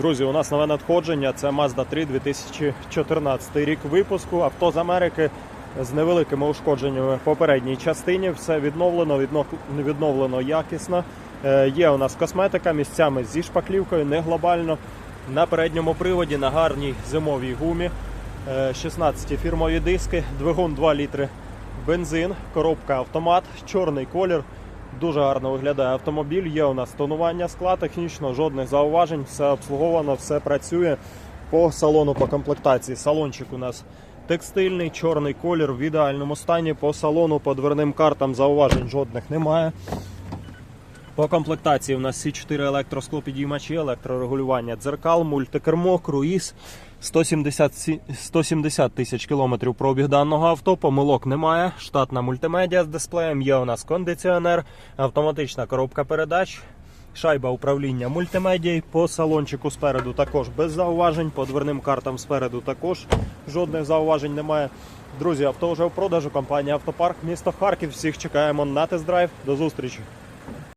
Друзі, у нас нове надходження. Це Mazda 3 2014 рік випуску. Авто з Америки з невеликими ушкодженнями в попередній частині. Все відновлено, відно- відновлено якісно. Е, Є у нас косметика місцями зі шпаклівкою, не глобально. На передньому приводі на гарній зимовій гумі. Е, 16 фірмові диски, двигун 2 літри бензин, коробка автомат, чорний колір. Дуже гарно виглядає автомобіль. Є у нас тонування скла, технічно жодних зауважень, все обслуговано, все працює по салону по комплектації. Салончик у нас текстильний, чорний колір в ідеальному стані. По салону, по дверним картам зауважень жодних немає. По комплектації у нас всі 4 електросклопідіймачі, електрорегулювання дзеркал, мультикермо, круїз. 170, 170 тисяч кілометрів пробіг даного авто, помилок немає. Штатна мультимедіа з дисплеєм, є у нас кондиціонер, автоматична коробка передач, шайба управління мультимедією. По салончику спереду також без зауважень, по дверним картам спереду також жодних зауважень немає. Друзі, авто вже в продажу. Компанія Автопарк, місто Харків. Всіх чекаємо на тест-драйв. До зустрічі!